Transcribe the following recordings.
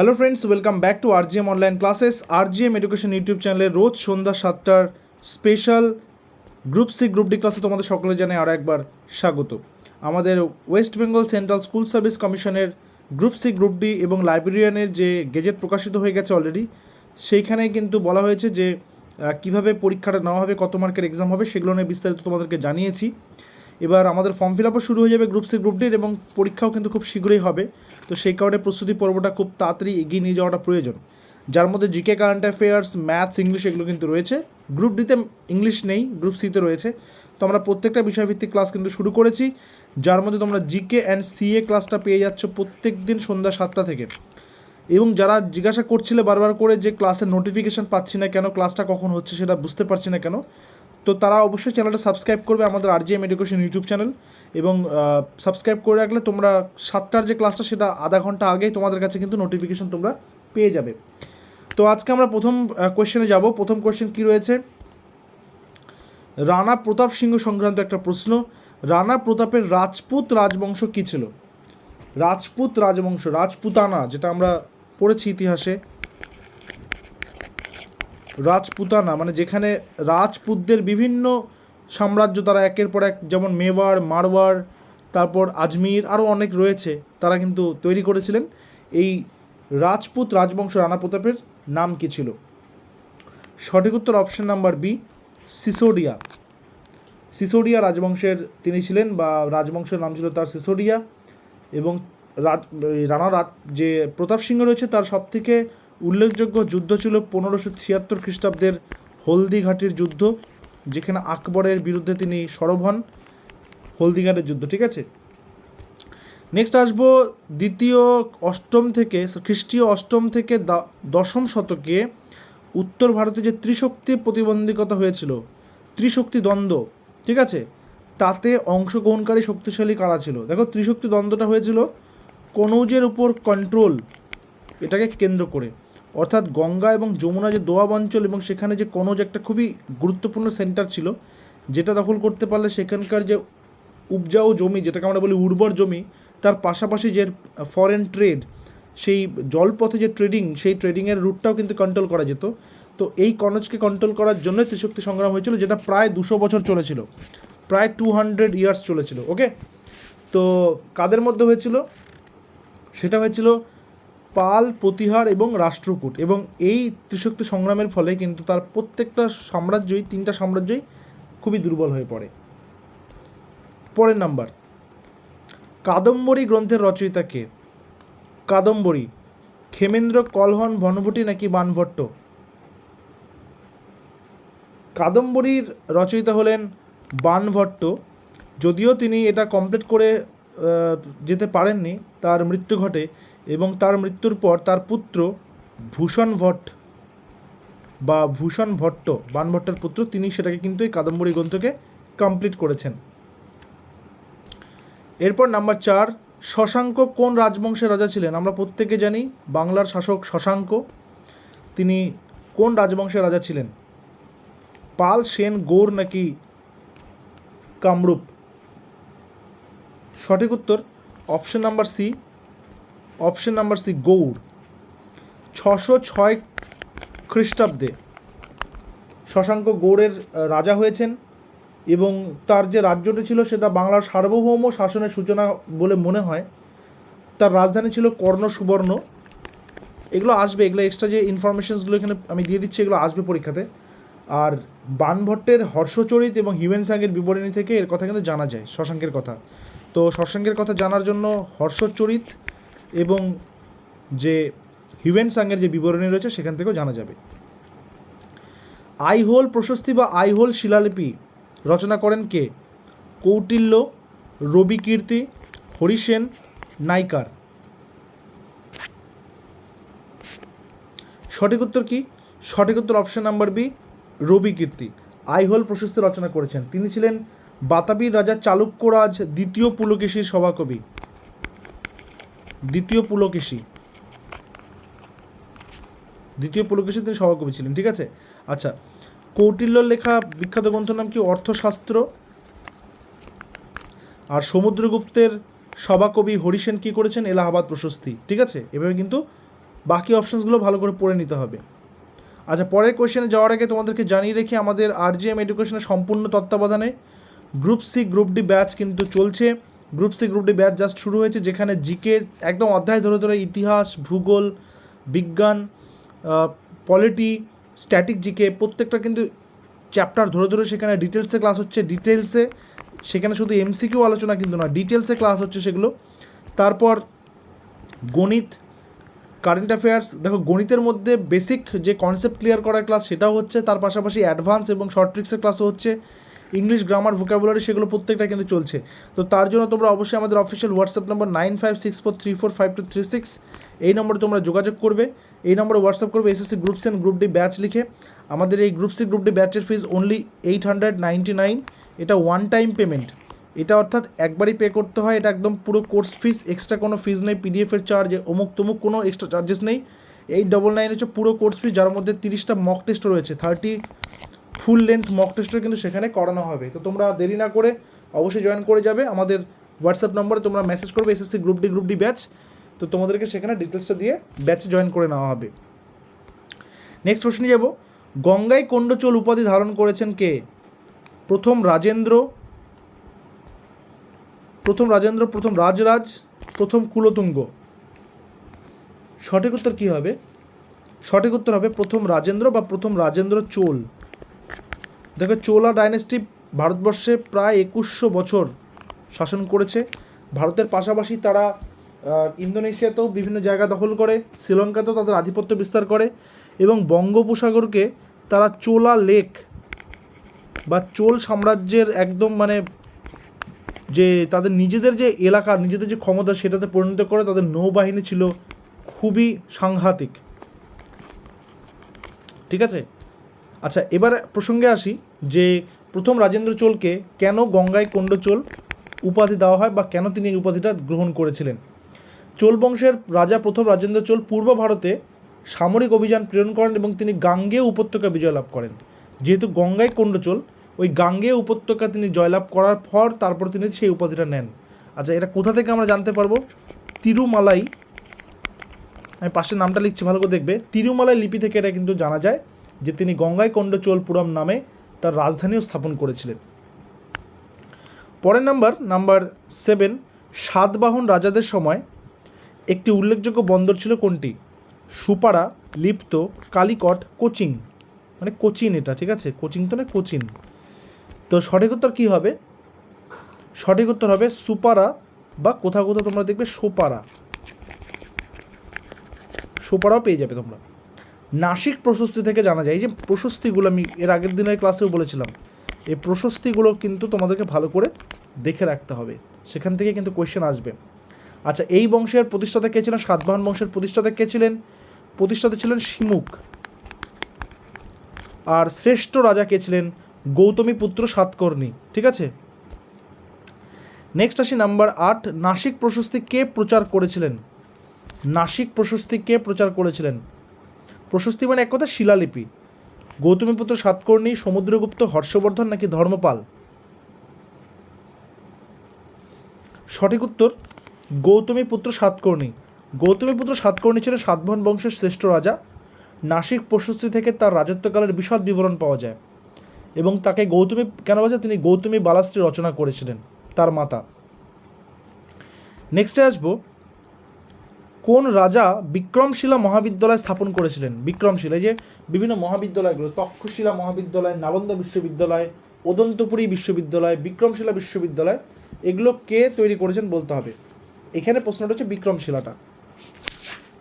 Hello friends welcome back to RGM online classes RGM education YouTube চ্যানেলে রোজ সন্ধ্যা সাতটার special group C group D ক্লাসে তোমাদের সকলে জানাই আরও একবার স্বাগত। আমাদের West Bengal Central School Service কমিশনের গ্রুপ সি গ্রুপ ডি এবং লাইব্রেরিয়ানের যে গেজেট প্রকাশিত হয়ে গেছে অলরেডি সেইখানে কিন্তু বলা হয়েছে যে কীভাবে পরীক্ষাটা নেওয়া হবে, কত মার্কের এক্সাম হবে, সেগুলো নিয়ে বিস্তারিত তোমাদেরকে জানিয়েছি। এবার আমাদের ফর্ম ফিল আপও শুরু হয়ে যাবে গ্রুপ সি গ্রুপ ডির এবং পরীক্ষাও কিন্তু খুব শীঘ্রই হবে। তো সেই কারণে প্রস্তুতি পর্বটা খুব তাড়াতাড়ি এগিয়ে নিয়ে যাওয়াটা প্রয়োজন। যার মধ্যে GK current affairs maths English এগুলো কিন্তু রয়েছে। গ্রুপ ডিতে ইংলিশ নেই গ্রুপ সিতে রয়েছে। তো আমরা প্রত্যেকটা বিষয়ভিত্তিক ক্লাস কিন্তু শুরু করেছি। যার মধ্যে তোমরা জিকে অ্যান্ড সিএ ক্লাসটা পেয়ে যাচ্ছ প্রত্যেক দিন সন্ধ্যা সাতটা থেকে। এবং যারা জিজ্ঞাসা করছিলে বারবার করে যে ক্লাসের নোটিফিকেশান পাচ্ছি না কেন ক্লাসটা কখন হচ্ছে সেটা বুঝতে পারছি না কেন তো তারা অবশ্যই চ্যানেলটা সাবস্ক্রাইব করবে আমাদের আরজিএম এডুকেশন ইউটিউব চ্যানেল এবং সাবস্ক্রাইব করে রাখলে তোমরা সাতটার যে ক্লাসটা সেটা আধা ঘণ্টা আগেই তোমাদের কাছে কিন্তু নোটিফিকেশন তোমরা পেয়ে যাবে। তো আজকে আমরা প্রথম কোয়েশ্চেনে যাব। প্রথম কোয়েশ্চেন কি রয়েছে? রানা প্রতাপ সিংহ সংক্রান্ত একটা প্রশ্ন। রানা প্রতাপের রাজপুত রাজবংশ কী ছিল? রাজপুত রাজবংশ, রাজপুতানা, যেটা আমরা পড়েছি ইতিহাসে। রাজপুতানা মানে যেখানে রাজপুতদের বিভিন্ন সাম্রাজ্য তারা একের পর এক, যেমন মেওয়ার, মারওয়ার, তারপর আজমির, আরও অনেক রয়েছে তারা কিন্তু তৈরি করেছিলেন। এই রাজপুত রাজবংশ রানা প্রতাপের নাম কী ছিল? সঠিক উত্তর option number B Sisodia. Sisodia রাজবংশের তিনি ছিলেন বা রাজবংশের নাম ছিল তার সিসোডিয়া এবং রাজ, রানা রাজ যে প্রতাপ সিংহ রয়েছে তার সবথেকে উল্লেখযোগ্য যুদ্ধ ছিল পনেরোশো ছিয়াত্তর খ্রিস্টাব্দের হলদিঘাটির যুদ্ধ, যেখানে আকবরের বিরুদ্ধে তিনি সরব হন। হলদিঘাটের যুদ্ধ, ঠিক আছে? নেক্সট আসব দ্বিতীয় অষ্টম থেকে, খ্রিস্টীয় অষ্টম থেকে দশম শতকে উত্তর ভারতে যে ত্রিশক্তি প্রতিবন্ধকতা হয়েছিল, ত্রিশক্তি দ্বন্দ্ব, ঠিক আছে? তাতে অংশগ্রহণকারী শক্তিশালী কারা ছিল? দেখো, ত্রিশক্তি দ্বন্দ্বটা হয়েছিল কনৌজের উপর কন্ট্রোল এটাকে কেন্দ্র করে। অর্থাৎ গঙ্গা এবং যমুনা যে দোয়াব অঞ্চল এবং সেখানে যে কনৌজ একটা খুবই গুরুত্বপূর্ণ সেন্টার ছিল, যেটা দখল করতে পারলে সেখানকার যে উপজাউ জমি, যেটাকে আমরা বলি উর্বর জমি, তার পাশাপাশি যে ফরেন ট্রেড সেই জলপথে যে ট্রেডিং সেই ট্রেডিংয়ের রুটটাও কিন্তু কন্ট্রোল করা যেত। তো এই কনজকে কন্ট্রোল করার জন্যই ত্রিশক্তি সংগ্রাম হয়েছিল, যেটা প্রায় দুশো বছর চলেছিল। প্রায় টু হান্ড্রেড ইয়ার্স চলেছিল ওকে তো কাদের মধ্যে হয়েছিল? সেটা হয়েছিল পাল, প্রতিহার এবং রাষ্ট্রকূট এবং এই ত্রিশক্তি সংগ্রামের ফলে কিন্তু তার প্রত্যেকটা সাম্রাজ্যই, তিনটা সাম্রাজ্যই খুবই দুর্বল হয়ে পড়ে। পরের নাম্বার, কাদম্বরী গ্রন্থের রচয়িতা কে? কাদম্বরী, ক্ষেমেন্দ্র কলহন বনভূটি নাকি বানভট্ট? কাদম্বরীর রচয়িতা হলেন বানভট্ট, যদিও তিনি এটা কমপ্লিট করে যেতে পারেননি, তার মৃত্যু ঘটে এবং তার মৃত্যুর পর তার পুত্র ভূষণ ভট্ট বা ভূষণ ভট্ট বানভট্টের পুত্র, তিনি সেটাকে কিন্তু এই কাদম্বরী গ্রন্থকে কমপ্লিট করেছেন। এরপর নাম্বার চার, শশাঙ্ক কোন রাজবংশের রাজা ছিলেন? আমরা প্রত্যেকে জানি বাংলার শাসক শশাঙ্ক। তিনি কোন রাজবংশের রাজা ছিলেন? পাল, সেন, গৌর নাকি কামরূপ? সঠিক উত্তর option number C option number C, Gaur. ছশো ছয় খ্রিস্টাব্দে শশাঙ্ক গৌড়ের রাজা হয়েছেন এবং তার যে রাজ্যটি ছিল সেটা বাংলার সার্বভৌম শাসনের সূচনা বলে মনে হয়। তার রাজধানী ছিল কর্ণ সুবর্ণ এগুলো আসবে, এগুলো এক্সট্রা যে ইনফরমেশনসগুলো এখানে আমি দিয়ে দিচ্ছি, এগুলো আসবে পরীক্ষাতে। আর বানভট্টের হর্ষচরিত এবং হিউম্যান সাঙ্গের বিবরণী থেকে এর কথা কিন্তু জানা যায়, শশাঙ্কের কথা। তো শশাঙ্কের কথা জানার জন্য হর্ষচরিত এবং যে হিউম্যান সাঙ্গের যে বিবরণী রয়েছে, সেখান থেকেও জানা যাবে। আইহোল প্রশস্তি বা আইহোল শিলালিপি রচনা করেন কে? কৌটিল্য, রবি কীর্তি হরিসেন নাইকার। সঠিক উত্তর কি? সঠিক উত্তর option number B Ravi Kirti. Aihole প্রশস্তি রচনা করেছেন। তিনি ছিলেন বাতাবির রাজা চালুক্যরাজ দ্বিতীয় পুলকেশীর সভাকবি। দ্বিতীয় পুলকেশী। দ্বিতীয় পুলকেশী তিনি সভাকবি ছিলেন, ঠিক আছে? আচ্ছা কৌটিল্যর লেখা বিখ্যাত গ্রন্থের নাম কি? অর্থশাস্ত্র? আর সমুদ্রগুপ্তের সভাকবি হরিসেন কি করেছেন? এলাহাবাদ প্রশস্তি, ঠিক আছে? এভাবে কিন্তু বাকি অপশানসগুলো ভালো করে পড়ে নিতে হবে। আচ্ছা পরের কোয়েশ্চেনে যাওয়ার আগে তোমাদেরকে জানিয়ে রেখে আমাদের আরজিএম এডুকেশনের সম্পূর্ণ তত্ত্বাবধানে group C group D batch কিন্তু চলছে। Group C, group D batch just শুরু হয়েছে, যেখানে জিকে একদম অধ্যায় ধরে ধরে ইতিহাস, ভূগোল, বিজ্ঞান পলিটি স্ট্যাটিক জিকে প্রত্যেকটা কিন্তু চ্যাপ্টার ধরে ধরে সেখানে ডিটেলসে ক্লাস হচ্ছে। ডিটেলসে সেখানে শুধু এমসিকিউ আলোচনা কিন্তু না ডিটেলসে ক্লাস হচ্ছে সেগুলো। তারপর গণিত কারেন্ট অ্যাফেয়ার্স দেখো গণিতের মধ্যে বেসিক যে কনসেপ্ট ক্লিয়ার করার ক্লাস সেটাও হচ্ছে, তার পাশাপাশি অ্যাডভান্স এবং শর্ট ট্রিক্সের ক্লাসও হচ্ছে। ইংলিশ গ্রামার ভোকাবুলারি সেগুলো প্রত্যেকটা কিন্তু চলছে। তো তার জন্য তোমরা অবশ্যই আমাদের official WhatsApp number nine five six four three four five two three six এই নম্বরে তোমরা যোগাযোগ করবে। এই নম্বরে হোয়াটসঅ্যাপ করবে SSC group C group D batch লিখে। আমাদের এই গ্রুপ সি গ্রুপ ডি ব্যাচের fees only eight hundred ninety nine এটা ওয়ান টাইম পেমেন্ট এটা অর্থাৎ একবারই পে করতে হয়, এটা একদম পুরো কোর্স ফিস এক্সট্রা কোনো ফিজ নেই পিডিএফের চার্জ অমুক তমুক কোনো এক্সট্রা চার্জেস নেই। এই ডবল নাইন হচ্ছে পুরো কোর্স ফিস যার মধ্যে তিরিশটা মক টেস্ট রয়েছে থার্টি ফুল লেন্থ মক টেস্টও কিন্তু সেখানে করানো হবে। তো তোমরা দেরি না করে অবশ্যই জয়েন করে যাবে। আমাদের হোয়াটসঅ্যাপ নম্বরে তোমরা মেসেজ করবে SSC group D group D batch তো তোমাদেরকে সেখানে ডিটেলসটা দিয়ে ব্যাচে জয়েন করে নেওয়া হবে। নেক্সট কোশ্চেনে যাব। গঙ্গায় কোণ্ডচোল উপাধি ধারণ করেছেন কে? প্রথম রাজেন্দ্র প্রথম রাজেন্দ্র, প্রথম রাজরাজ, প্রথম কুলতুঙ্গ। সঠিক উত্তর কী হবে? সঠিক উত্তর হবে প্রথম রাজেন্দ্র বা প্রথম রাজেন্দ্র চোল। দেখো, চোলা ডাইনেস্টি ভারতবর্ষে প্রায় একুশশো বছর শাসন করেছে। ভারতের পাশাপাশি তারা ইন্দোনেশিয়াতেও বিভিন্ন জায়গা দখল করে, শ্রীলঙ্কাতেও তাদের আধিপত্য বিস্তার করে এবং বঙ্গোপসাগরকে তারা চোলা লেক বা চোল সাম্রাজ্যের একদম মানে যে তাদের নিজেদের যে এলাকা, নিজেদের যে ক্ষমতা সেটাতে পরিণত করে তাদের নৌবাহিনী ছিল খুবই সাংঘাতিক। ঠিক আছে? আচ্ছা এবার প্রসঙ্গে আসি। যে প্রথম রাজেন্দ্র চোলকে কেন গঙ্গায় কোণ্ডচোল উপাধি দেওয়া হয় বা কেন তিনি এই উপাধিটা গ্রহণ করেছিলেন? চোল বংশের রাজা প্রথম রাজেন্দ্র চোল পূর্ব ভারতে সামরিক অভিযান প্রেরণ করেন এবং তিনি গাঙ্গেয় উপত্যকা বিজয় লাভ করেন। যেহেতু গঙ্গায় কোণ্ডচোল ওই গাঙ্গেয় উপত্যকা তিনি জয়লাভ করার পর তারপর তিনি সেই উপাধিটা নেন। আচ্ছা এটা কোথা থেকে আমরা জানতে পারব? তিরুমালাই, আমি পাশের নামটা লিখছি, ভালো করে দেখবে। তিরুমালাই লিপি থেকে এটা কিন্তু জানা যায় যে তিনি গঙ্গায় কোণ্ডচোলপুরম নামে তার রাজধানীও স্থাপন করেছিলেন। পরের নাম্বার নাম্বার সেভেন, সাতবাহন রাজাদের সময় একটি উল্লেখযোগ্য বন্দর ছিল কোনটি? সুপারা লিপ্ত, কালিকট কোচিং মানে কোচিন এটা, ঠিক আছে? কোচিং তো না কোচিন। তো সঠিক উত্তর কী হবে? সঠিক উত্তর হবে সুপারা বা কোথাও কোথাও তোমরা দেখবে সোপারা সোপারাও পেয়ে যাবে তোমরা। নাসিক প্রশস্তি থেকে জানা যায়, এই যে প্রশস্তিগুলো আমি এর আগের দিনের ক্লাসেও বলেছিলাম, এই প্রশস্তিগুলো কিন্তু তোমাদেরকে ভালো করে দেখে রাখতে হবে। সেখান থেকে কিন্তু কোয়েশ্চেন আসবে। আচ্ছা এই বংশের প্রতিষ্ঠাতা কে ছিলেন? সাতবাহন বংশের প্রতিষ্ঠাতা কে ছিলেন? প্রতিষ্ঠাতা ছিলেন শিমুক। আর শ্রেষ্ঠ রাজা কে ছিলেন? গৌতমী পুত্র সাতকর্ণী। ঠিক আছে? নেক্সট আসি নাম্বার আট, নাসিক প্রশস্তি কে প্রচার করেছিলেন? নাসিক প্রশস্তি কে প্রচার করেছিলেন? প্রশস্তি মানে এক কথা শিলালিপি। গৌতমীপুত্র সাতকর্ণী, সমুদ্রগুপ্ত, হর্ষবর্ধন নাকি ধর্মপাল? সঠিক উত্তর, গৌতমীপুত্র সাতকর্ণী। গৌতমীপুত্র সাতকর্ণী ছিলেন সাতবাহন বংশের শ্রেষ্ঠ রাজা। নাসিক প্রশস্তি থেকে তার রাজত্বকালের বিশদ বিবরণ পাওয়া যায়। এবং তাকে গৌতমী, কেন বলছে তিনি গৌতমী বালাস্ত্রী রচনা করেছিলেন, তার মাতা। নেক্সটে আসব কোন রাজা বিক্রমশিলা মহাবিদ্যালয় স্থাপন করেছিলেন? বিক্রমশিলা যে বিভিন্ন মহাবিদ্যালয়গুলো, তক্ষশিলা মহাবিদ্যালয়, নালন্দা বিশ্ববিদ্যালয়, ওদন্তপুরী বিশ্ববিদ্যালয়, বিক্রমশিলা বিশ্ববিদ্যালয়, এগুলো কে তৈরি করেছেন বলতে হবে। এখানে প্রশ্নটা হচ্ছে বিক্রমশিলাটা।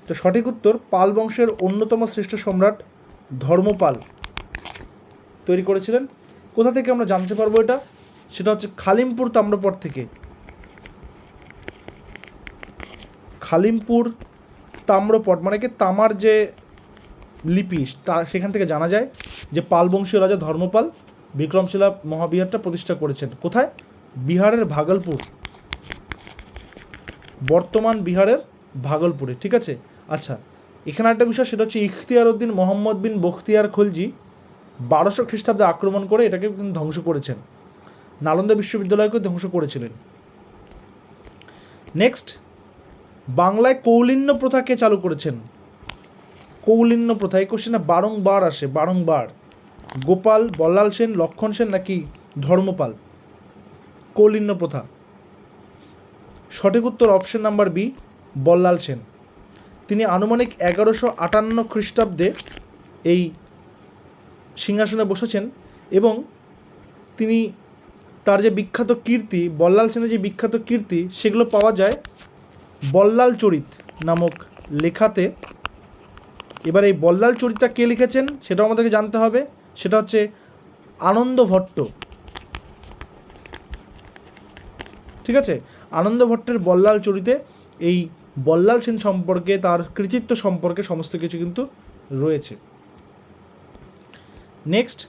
তো সঠিক উত্তর, পাল বংশের অন্যতম শ্রেষ্ঠ সম্রাট ধর্মপাল তৈরি করেছিলেন। কোথা থেকে আমরা জানতে পারব এটা? সেটা হচ্ছে খালিমপুর তাম্রপট থেকে। খালিমপুর, তাম্রপট মানে কি তামার যে লিপি, তা সেখান থেকে জানা যায় যে পাল বংশীয় রাজা ধর্মপাল বিক্রমশিলা মহাবিহারটা প্রতিষ্ঠা করেছেন। কোথায়? বিহারের ভাগলপুর। বর্তমান বিহারের ভাগলপুরে, ঠিক আছে? আচ্ছা এখানে একটা বিষয়, সেটা হচ্ছে ইখতিয়ার উদ্দিন মোহাম্মদ বিন বখতিয়ার খলজি বারোশো খ্রিস্টাব্দে আক্রমণ করে এটাকে কিন্তু ধ্বংস করেছেন। নালন্দা বিশ্ববিদ্যালয়কে ধ্বংস করেছিলেন। নেক্সট বাংলায় কৌলিন্য প্রথা কে চালু করেছেন। কৌলিন্য প্রথা, এই কোশ্চেনে বারংবার আসে, বারংবার। গোপাল, বল্লাল সেন, লক্ষণ সেন নাকি ধর্মপাল? কৌলিন্য প্রথা। সঠিক উত্তর option number B Ballal Sen. তিনি আনুমানিক এগারোশো আটান্ন খ্রিস্টাব্দে এই সিংহাসনে বসেছেন এবং তিনি তার যে বিখ্যাত কীর্তি, বল্লাল সেনের যে বিখ্যাত কীর্তি, সেগুলো পাওয়া যায় বল্লাল চরিত নামক লেখাতে, এবার এই বল্লাল চরিতটা কে লিখেছেন সেটাও আমাদেরকে জানতে হবে। সেটা হচ্ছে আনন্দ ভট্ট। ঠিক আছে? আনন্দ ভট্টের বল্লাল চরিতে এই বল্লাল সেন সম্পর্কে, তার কৃতিত্ব সম্পর্কে সমস্ত কিছু কিন্তু রয়েছে। নেক্সট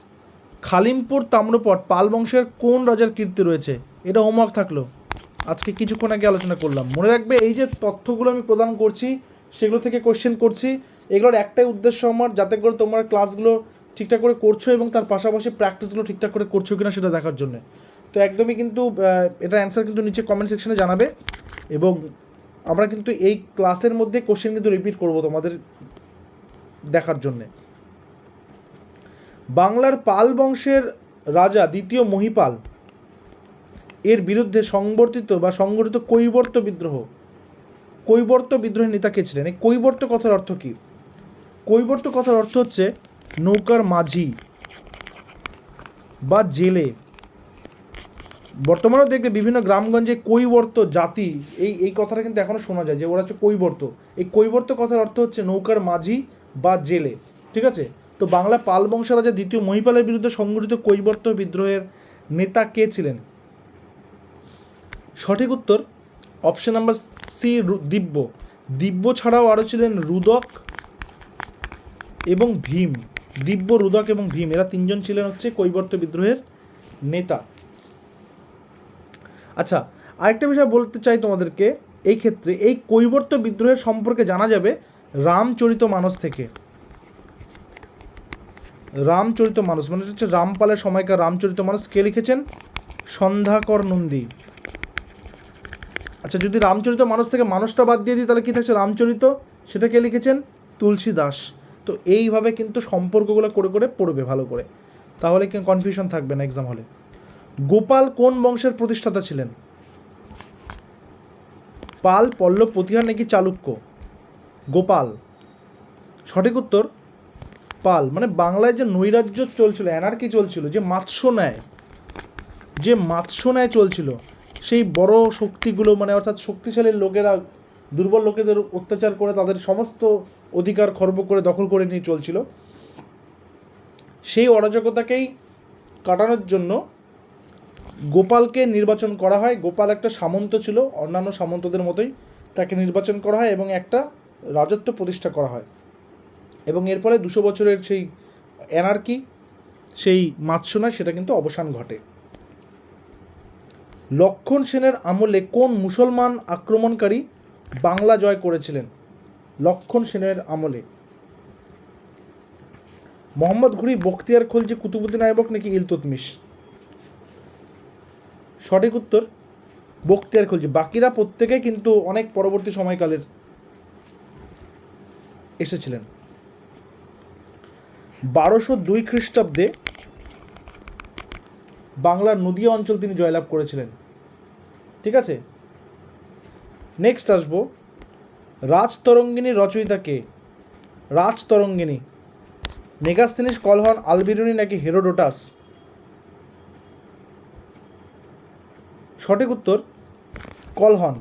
খালিমপুর তাম্রপট পাল বংশের কোন রাজার কীর্তি রয়েছে? এটা হোমওয়ার্ক থাকল। আজকে কিছুক্ষণ আগে আলোচনা করলাম। মনে রাখবে, এই যে তথ্যগুলো আমি প্রদান করছি, সেগুলো থেকে কোশ্চেন করছি, এগুলোর একটাই উদ্দেশ্য আমার, যাতে করে তোমার ক্লাসগুলো ঠিকঠাক করে করছ এবং তার পাশাপাশি প্র্যাকটিসগুলো ঠিকঠাক করে করছ কিনা সেটা দেখার জন্য। তো একদমই কিন্তু এটা অ্যান্সার কিন্তু নিচে কমেন্ট সেকশনে জানাবে এবং আমরা কিন্তু এই ক্লাসের মধ্যে কোশ্চেন কিন্তু রিপিট করব তোমাদের দেখার জন্যে। বাংলার পাল বংশের রাজা, দ্বিতীয় মহিপাল এর বিরুদ্ধে সংবর্তিত বা সংগঠিত কৈবর্ত বিদ্রোহ। কৈবর্ত বিদ্রোহের নেতা কে ছিলেন? এই কৈবর্ত কথার অর্থ কী? কৈবর্ত কথার অর্থ হচ্ছে নৌকার মাঝি বা জেলে। বর্তমানেও দেখবে বিভিন্ন গ্রামগঞ্জে কৈবর্ত জাতি, এই এই কথাটা কিন্তু এখনও শোনা যায় যে ওরা হচ্ছে কৈবর্ত। এই কৈবর্ত কথার অর্থ হচ্ছে নৌকার মাঝি বা জেলে। ঠিক আছে? তো বাংলা পাল বংশ রাজা দ্বিতীয় মহিপালের বিরুদ্ধে সংগঠিত কৈবর্ত বিদ্রোহের নেতা কে ছিলেন? সঠিক উত্তর option number C Divya. Divya ছাড়াও আরও ছিলেন রুদক এবং ভীম। দিব্য, রুদক এবং ভীম, এরা তিনজন ছিলেন হচ্ছে কৈবর্ত বিদ্রোহের নেতা। আচ্ছা আরেকটা বিষয় বলতে চাই তোমাদেরকে, এই ক্ষেত্রে এই কৈবর্ত বিদ্রোহের সম্পর্কে জানা যাবে রামচরিত মানস থেকে। রামচরিত মানস মানে হচ্ছে রামপালের সময়কার রামচরিত মানস কে লিখেছেন? সন্ধ্যাকর নন্দী। আচ্ছা যদি রামচরিত মানুষ থেকে মানুষটা বাদ দিয়ে দিই, তাহলে কী থাকছে? রামচরিত, সেটা কে লিখেছেন? তুলসী দাস তো এইভাবে কিন্তু সম্পর্কগুলো করে করে পড়বে ভালো করে। তাহলে কি কনফিউশন থাকবে না এক্সাম হলে গোপাল কোন বংশের প্রতিষ্ঠাতা ছিলেন? পাল, পল্লব, প্রতিহার নাকি চালুক্য? গোপাল। সঠিক উত্তর, পাল। মানে বাংলায় যে নৈরাজ্য চলছিল অ্যানার্কি চলছিল, যে মাৎস্য ন্যায়, যে মাৎস্য ন্যায় চলছিল সেই বড় শক্তিগুলো মানে অর্থাৎ শক্তিশালী লোকেরা, দুর্বল লোকেদের অত্যাচার করে তাদের সমস্ত অধিকার খর্ব করে দখল করে নিয়ে চলছিল। সেই অরাজকতাকেই কাটানোর জন্য গোপালকে নির্বাচন করা হয়। গোপাল একটা সামন্ত ছিল, অন্যান্য সামন্তদের মতোই তাকে নির্বাচন করা হয় এবং একটা রাজত্ব প্রতিষ্ঠা করা হয়। এবং এর ফলে দুশো বছরের সেই অ্যানার্কি সেই মাৎসনায় সেটা কিন্তু অবসান ঘটে। লক্ষণ সেনের আমলে কোন মুসলমান আক্রমণকারী বাংলা জয় করেছিলেন? লক্ষণ সেনের আমলে। মোহাম্মদ ঘুরি, বখতিয়ার খলজি, কুতুবুদ্দিন আইবক নাকি ইলতুতমিশ সঠিক উত্তর, বখতিয়ার খলজি। বাকিরা প্রত্যেকে কিন্তু অনেক পরবর্তী সময়কালের এসেছিলেন। বারোশো দুই খ্রিস্টাব্দে বাংলার নদীয়া অঞ্চল তিনি জয়লাভ করেছিলেন। ঠিক আছে? নেক্সট আসব। রাজতরঙ্গিনীর রচয়িতা কে? রাজতরঙ্গিনী। মেগাস্তিনিস কলহন আলবিরুনি নাকি হেরোডোটাস? সঠিক উত্তর, কলহন।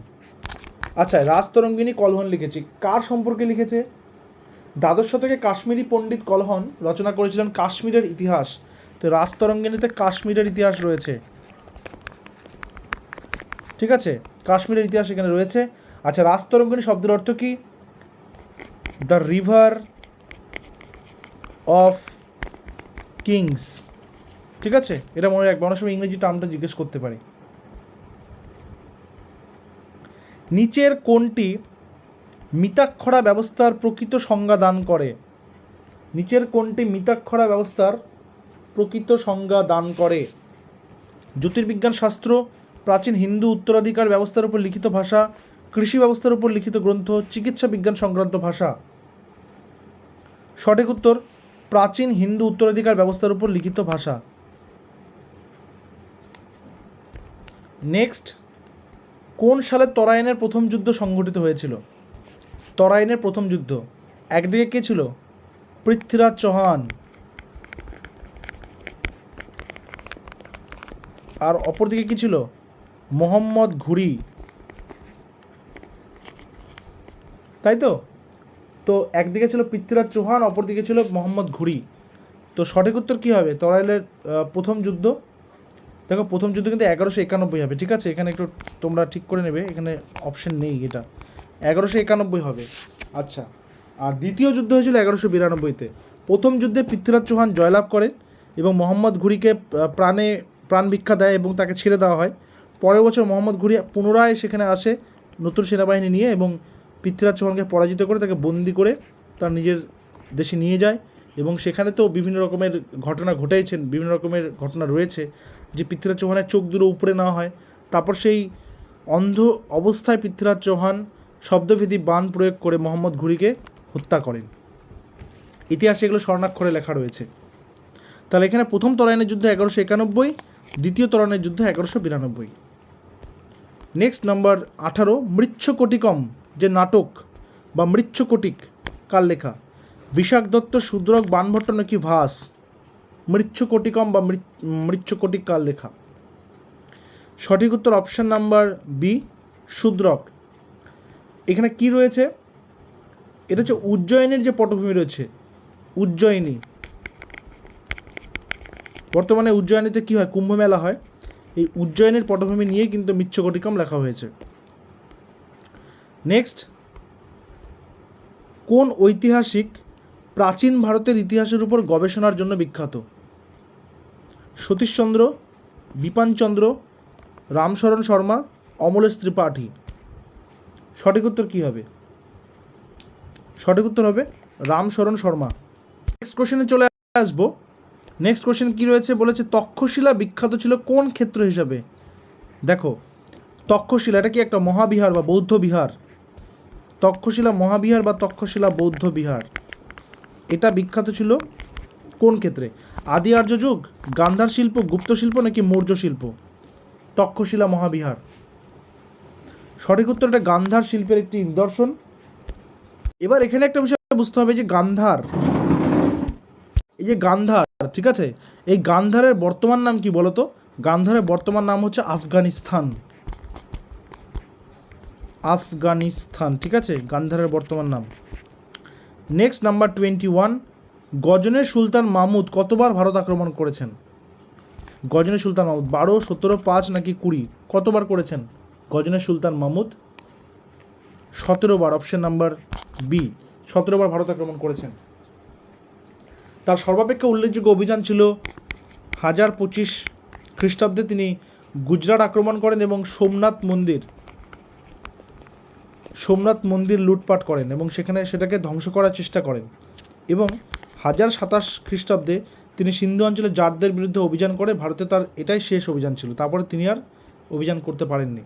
আচ্ছা রাজতরঙ্গিনী কলহন লিখেছি। কার সম্পর্কে লিখেছে? দ্বাদশ শতকে কাশ্মীরি পণ্ডিত কলহন রচনা করেছিলেন কাশ্মীরের ইতিহাস। তো রাজতরঙ্গিনীতে কাশ্মীরের ইতিহাস রয়েছে। ঠিক আছে? কাশ্মীরের ইতিহাস এখানে রয়েছে। আচ্ছা রাজতরঙ্গিনী শব্দের অর্থ কি? দ্য রিভার অফ কিংস ঠিক আছে? এটা মনে রাখবে, অনেক সময় ইংরেজি টার্মটা জিজ্ঞেস করতে পারে। নিচের কোনটি মিতাক্ষরা ব্যবস্থার প্রকৃত সংজ্ঞা দান করে। নিচের কোনটি মিতাক্ষরা ব্যবস্থার প্রকৃত সংজ্ঞা দান করে। জ্যোতির্বিজ্ঞান শাস্ত্র প্রাচীন হিন্দু উত্তরাধিকার ব্যবস্থার উপর লিখিত ভাষা, কৃষি ব্যবস্থার উপর লিখিত গ্রন্থ, চিকিৎসা বিজ্ঞান সংক্রান্ত ভাষা। সঠিক উত্তর, প্রাচীন হিন্দু উত্তরাধিকার ব্যবস্থার উপর লিখিত ভাষা। নেক্সট, কোন সালে তরাইনের প্রথম যুদ্ধ সংঘটিত হয়েছিল? তরাইনের প্রথম যুদ্ধ। একদিকে কে ছিল? পৃথ্বীরাজ চৌহান। আর অপরদিকে কি ছিল? মোহাম্মদ ঘুরি। তাই তো? তো একদিকে ছিল পৃথ্বীরাজ চৌহান, অপরদিকে ছিল মোহাম্মদ ঘুরি। তো সঠিক উত্তর কী হবে? তরাইলের প্রথম যুদ্ধ? দেখো, প্রথম যুদ্ধ কিন্তু এগারোশো একানব্বই হবে, ঠিক আছে? এখানে একটু তোমরা ঠিক করে নেবে, এখানে অপশন নেই এটা। এগারোশো একানব্বই হবে। আচ্ছা আর দ্বিতীয় যুদ্ধ হয়েছিল এগারোশো বিরানব্বইতে। প্রথম যুদ্ধে পৃথ্বীরাজ চৌহান জয়লাভ করেন এবং মোহাম্মদ ঘুরিকে প্রাণে প্রাণ ভিক্ষা দেয় এবং তাকে ছেড়ে দেওয়া হয়। পরের বছর মোহাম্মদ ঘুরি পুনরায় সেখানে আসে নতুন সেনাবাহিনী নিয়ে এবং পৃথ্বীরাজ চৌহানকে পরাজিত করে তাকে বন্দি করে তার নিজের দেশে নিয়ে যায় এবং সেখানে তো বিভিন্ন রকমের ঘটনা ঘটেছেন বিভিন্ন রকমের ঘটনা রয়েছে যে পৃথ্বীরাজ চৌহানের চোখ দুটো উপরে নেওয়া হয়। তারপর সেই অন্ধ অবস্থায় পৃথ্বীরাজ চৌহান শব্দভেদী বান প্রয়োগ করে মোহাম্মদ ঘুরিকে হত্যা করেন। ইতিহাসে এগুলো স্বর্ণাক্ষরে লেখা রয়েছে। তাহলে এখানে প্রথম তরাইনের যুদ্ধ এগারোশো একানব্বই, দ্বিতীয় তরাইনের যুদ্ধ এগারোশো বিরানব্বই। নেক্সট নাম্বার আঠারো, মৃচ্ছকটিকম, যে নাটক বা মৃচ্ছকটিক, কার লেখা? বিশাখ দত্ত শূদ্রক বানভট্ট নাকি ভাস? মৃচ্ছকটিকম বা মৃচ্ছকটিক কার লেখা? সঠিক উত্তর অপশান নাম্বার বি শূদ্রক এখানে কি রয়েছে? এটা হচ্ছে উজ্জয়িনীর যে পটভূমি রয়েছে, উজ্জয়িনী। বর্তমানে উজ্জয়িনীতে কী হয়? কুম্ভ মেলা হয়। এই উজ্জয়নের পটভূমি নিয়ে কিন্তু মিচ্ছকটিকম লেখা হয়েছে। নেক্সট কোন ঐতিহাসিক প্রাচীন ভারতের ইতিহাসের উপর গবেষণার জন্য বিখ্যাত? সতীশচন্দ্র, বিপানচন্দ্র, রামশরণ শর্মা, অমলেশ ত্রিপাঠী। সঠিক উত্তর কী হবে? সঠিক উত্তর হবে রামশরণ শর্মা। নেক্সট কোশ্চেনে চলে আসব। নেক্সট কোশ্চেন কী রয়েছে? বলেছে, তক্ষশিলা বিখ্যাত ছিল কোন ক্ষেত্র হিসাবে? দেখো, তক্ষশিলা, এটা কি একটা মহাবিহার বা বৌদ্ধ বিহার? তক্ষশিলা মহাবিহার বা তক্ষশিলা বৌদ্ধ বিহার? এটা বিখ্যাত ছিল কোন ক্ষেত্রে? আদি আর্য যুগ, গান্ধার শিল্প, গুপ্ত শিল্প নাকি মৌর্য শিল্প? তক্ষশিলা মহাবিহার। সঠিক উত্তর এটা গান্ধার শিল্পের একটি নিদর্শন। এবার এখানে একটা বিষয় বুঝতে হবে যে গান্ধার, এই যে গান্ধার ঠিক আছে? এই গান্ধারের বর্তমান নাম কি বলতো? গান্ধারের বর্তমান নাম হচ্ছে আফগানিস্তান। আফগানিস্তান, ঠিক আছে? গান্ধারের বর্তমান নাম। নেক্সট নাম্বার টোয়েন্টি ওয়ান গজনের সুলতান মাহমুদ কতবার ভারত আক্রমণ করেছেন? গজনের সুলতান মাহমুদ বারো, সতেরো, পাঁচ নাকি কুড়ি? কতবার করেছেন? গজনের সুলতান মাহমুদ সতেরো বার অপশন নাম্বার বি সতেরো বার ভারত আক্রমণ করেছেন। তার সর্বাপেক্ষা উল্লেখযোগ্য অভিযান ছিল হাজার পঁচিশ খ্রিস্টাব্দে তিনি গুজরাট আক্রমণ করেন এবং সোমনাথ মন্দির সোমনাথ মন্দির লুটপাট করেন এবং সেখানে সেটাকে ধ্বংস করার চেষ্টা করেন এবং হাজার সাতাশ খ্রিস্টাব্দে তিনি সিন্ধু অঞ্চলে জাটদের বিরুদ্ধে অভিযান করে ভারতে তার এটাই শেষ অভিযান ছিল। তারপরে তিনি আর অভিযান করতে পারেননি।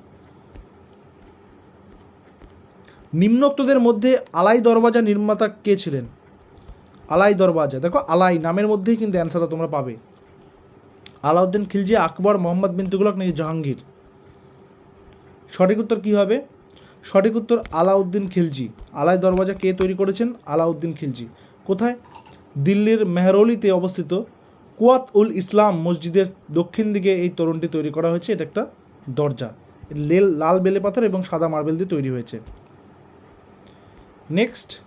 নিম্নোক্তদের মধ্যে আলাই দরওয়াজা নির্মাতা কে ছিলেন? আলাই দরওয়াজা দেখো, আলাই, নামের মধ্যেই কিন্তু অ্যান্সারটা তোমরা পাবে। আলাউদ্দিন খিলজি, আকবর, মোহাম্মদ বিন তুগলক নাকি জাহাঙ্গীর? সঠিক উত্তর কী হবে? সঠিক উত্তর আলাউদ্দিন খিলজি। আলাই দরওয়াজা কে তৈরি করেছেন? আলাউদ্দিন খিলজি। কোথায়? দিল্লির মেহরৌলিতে অবস্থিত কুয়াত উল ইসলাম মসজিদের দক্ষিণ দিকে এই তোরণটি তৈরি করা হয়েছে। এটা একটা দরজা। লেল, লাল বেলে পাথর এবং সাদা মার্বেল দিয়ে তৈরি হয়েছে। নেক্সট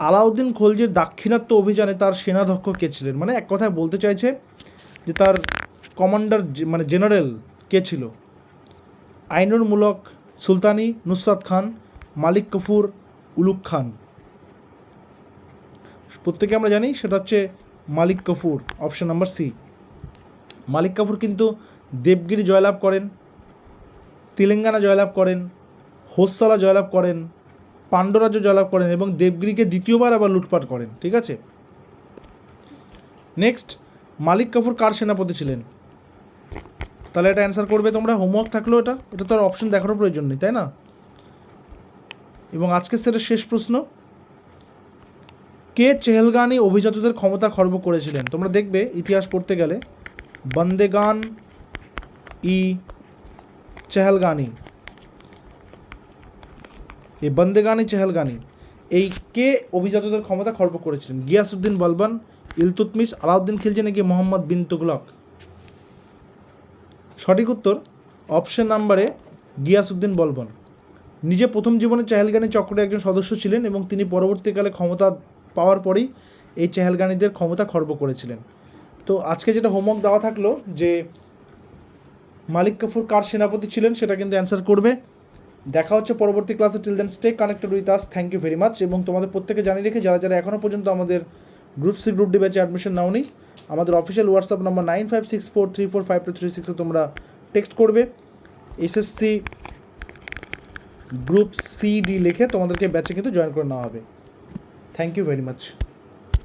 আলাউদ্দিন খলজির দাক্ষিণাত্য অভিযানে তার সেনাধ্যক্ষ কে ছিলেন? মানে এক কথায় বলতে চাইছে যে তার কমান্ডার মানে জেনারেল কে ছিল? আইনুর মুলক, সুলতানি, নুসরাত খান, মালিক কফুর, উলুক খান। প্রত্যেকে আমরা জানি সেটা হচ্ছে Malik Kafur, option number C. Malik Kafur কিন্তু দেবগিরি জয়লাভ করেন, তেলেঙ্গানা জয়লাভ করেন, হোসালা জয়লাভ করেন পাণ্ডরাজ্য জয়লাভ করেন এবং দেবগিরিকে দ্বিতীয়বার আবার লুটপাট করেন, ঠিক আছে? নেক্সট মালিক কাপুর কার সেনাপতি ছিলেন? তাহলে এটা অ্যান্সার করবে তোমরা হোমওয়ার্ক থাকলেও এটা এটা তো আর অপশন দেখারও প্রয়োজন নেই, তাই না? এবং আজকে সেটা শেষ প্রশ্ন, কে চেহেলগানি অভিজাতদের ক্ষমতা খর্ব করেছিলেন? তোমরা দেখবে, ইতিহাস পড়তে গেলে, বন্দেগান ই চেহেলগানি। এই বন্দেগানি চেহেলগানি। এই কে অভিজাতদের ক্ষমতা খর্ব করেছিলেন? গিয়াসউদ্দিন বলবান ইলতুতমিস আলাউদ্দিন খিলজি নাকি মোহাম্মদ বিন তুগলক সঠিক উত্তর, অপশন নাম্বারে গিয়াসউদ্দিন বলবন। নিজে প্রথম জীবনে চেহেলগানি চক্রের একজন সদস্য ছিলেন এবং তিনি পরবর্তীকালে ক্ষমতা পাওয়ার পরেই এই চেহেলগানিদের ক্ষমতা খর্ব করেছিলেন। তো আজকে যেটা হোমওয়ার্ক দেওয়া থাকল যে মালিক কাফুর কার সেনাপতি ছিলেন সেটা কিন্তু অ্যান্সার করবে। দেখা হচ্ছে পরবর্তী ক্লাসে। Till then stay connected with us thank you very much এবং তোমাদের প্রত্যেকে জানিয়ে রেখে, যারা যারা এখনও পর্যন্ত আমাদের গ্রুপ সি গ্রুপ ডি ব্যাচে অ্যাডমিশন নাও নাওনি, আমাদের official WhatsApp number nine five six four three four five two three সিক্সে তোমরা টেক্সট করবে। এসএসসি গ্রুপ সি ডি লিখে তোমাদেরকে ব্যাচে কিন্তু জয়েন করে নেওয়া হবে। Thank you very much